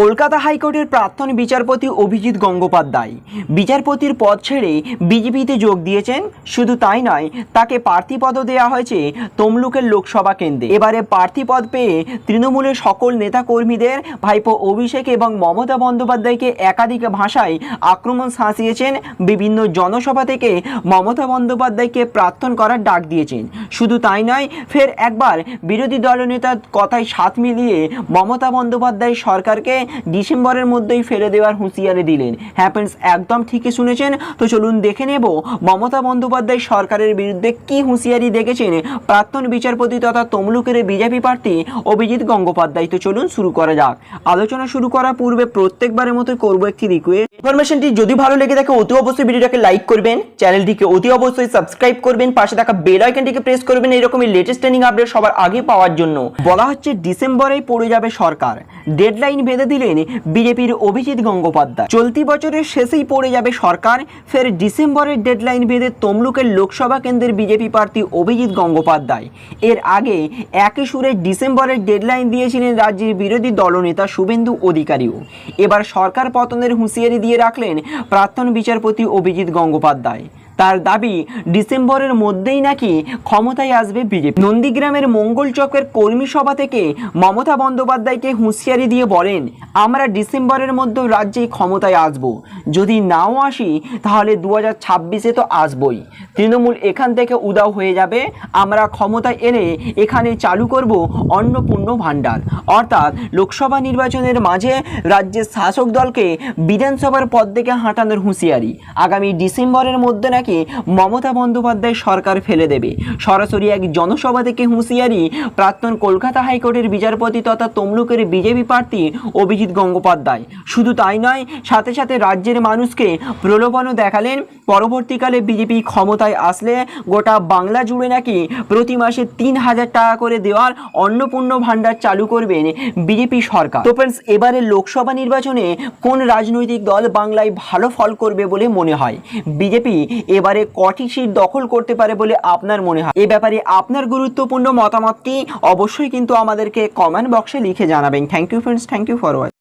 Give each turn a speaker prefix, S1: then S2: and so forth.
S1: কলকাতা হাইকোর্টের প্রাক্তন বিচারপতি অভিজিৎ গঙ্গোপাধ্যায়। বিচারপতির পদ ছেড়ে বিজেপিতে যোগ দিয়েছেন। শুধু তাই নয়, তাকে প্রার্থী পদও দেওয়া হয়েছে তমলুকের লোকসভা কেন্দ্রে। এবারে প্রার্থী পদ পেয়ে তৃণমূলের সকল নেতাকর্মীদের ভাইপো অভিষেক এবং মমতা বন্দ্যোপাধ্যায়কে একাধিক ভাষায় আক্রমণ শাঁসিয়েছেন। বিভিন্ন জনসভা থেকে মমতা বন্দ্যোপাধ্যায়কে প্রার্থন করার ডাক দিয়েছেন। শুধু তাই নয়, ফের একবার বিরোধী দলনেতার কথায় সাথ মিলিয়ে মমতা বন্দ্যোপাধ্যায় সরকারকে ডিসেম্বরের মধ্যেই ফেলে দেওয়ার হুঁশিয়ারি দিলেন। হ্যাঁ friends, একদম ঠিকই শুনেছেন। তো চলুন দেখে নেব মমতা বন্দ্যোপাধ্যায় সরকারের বিরুদ্ধে কি হুঁশিয়ারি দেখেছেন প্রাক্তন বিচারপতি তথা তমলুকের বিজেপি প্রার্থী অভিজিৎ গঙ্গোপাধ্যায়। তো চলুন শুরু করা যাক। আলোচনা শুরু করার পূর্বে প্রত্যেকবারের মতো করব একটি রিকোয়েস্ট ইনফরমেশনটি যদি ভালো লেগে থাকে অতি অবশ্যই ভিডিওটাকে লাইক করবেন। চ্যানেলটিকে অতি অবশ্যই সাবস্ক্রাইব করবেন। পাশে থাকা বেল আইকনটিকে প্রেস করবেন এরকমই লেটেস্ট ট্রেনিং আপডেট সবার আগে পাওয়ার জন্য। বলা হচ্ছে ডিসেম্বরেই পড়ে যাবে সরকার। ডেডলাইন বেঁধে দিলেন বিজেপির অভিজিৎ গঙ্গোপাধ্যায়। চলতি বছরের শেষেই পড়ে যাবে সরকার, ফের ডিসেম্বরের ডেডলাইন বেঁধে তমলুকের লোকসভা কেন্দ্রের বিজেপি প্রার্থী অভিজিৎ গঙ্গোপাধ্যায়। এর আগে একই সুরে ডিসেম্বরের ডেডলাইন দিয়েছিলেন রাজ্যের বিরোধী দলনেতা শুভেন্দু অধিকারীও। এবার সরকার পতনের হুঁশিয়ারি দিয়ে রাখলেন প্রাক্তন বিচারপতি অভিজিৎ গঙ্গোপাধ্যায়। তার দাবি, ডিসেম্বরের মধ্যেই নাকি ক্ষমতায় আসবে বিজেপি। নন্দীগ্রামের মঙ্গল চকের কর্মী সভা থেকে মমতা বন্দ্যোপাধ্যায়কে হুঁশিয়ারি দিয়ে বলেন, আমরা ডিসেম্বরের মধ্যে রাজ্যে ক্ষমতায় আসব। যদি নাও আসি, তাহলে দু হাজার ছাব্বিশে তো আসবই। তৃণমূল এখান থেকে উদাও হয়ে যাবে। আমরা ক্ষমতায় এনে এখানে চালু করব অন্নপূর্ণ ভাণ্ডার। অর্থাৎ লোকসভা নির্বাচনের মাঝে রাজ্যের শাসক দলকে বিধানসভার পদ থেকে হাঁটানোর হুঁশিয়ারি। আগামী ডিসেম্বরের মধ্যে নাকি মমতা বন্দ্যোপাধ্যায় সরকার ফেলে দেবে। সরাসরি এক জনসভা থেকে হুঁশিয়ারি, প্রাক্তন কলকাতা হাইকোর্টের বিচারপতি তথা তমলুকের বিজেপি প্রার্থী অভিজিৎ গঙ্গোপাধ্যায়। শুধু তাই নয়, সাথে সাথে রাজ্যের মানুষকে প্রলোভনও দেখালেন। পরবর্তীকালে বিজেপি ক্ষমতায় আসলে গোটা বাংলা জুড়ে নাকি প্রতি মাসে তিন হাজার টাকা করে দেওয়ার অন্নপূর্ণ ভাণ্ডার চালু করবেন বিজেপি সরকার। তো ফ্রেন্ডস এবারে লোকসভা নির্বাচনে কোন রাজনৈতিক দল বাংলায় ভালো ফল করবে বলে মনে হয়? বিজেপি এবারে কটি সিট দখল করতে পারে বলে আপনার মনে হয়? এ ব্যাপারে আপনার গুরুত্বপূর্ণ মতামতটি অবশ্যই কিন্তু আমাদেরকে কমেন্ট বক্সে লিখে জানাবেন। Thank you friends thank you for watch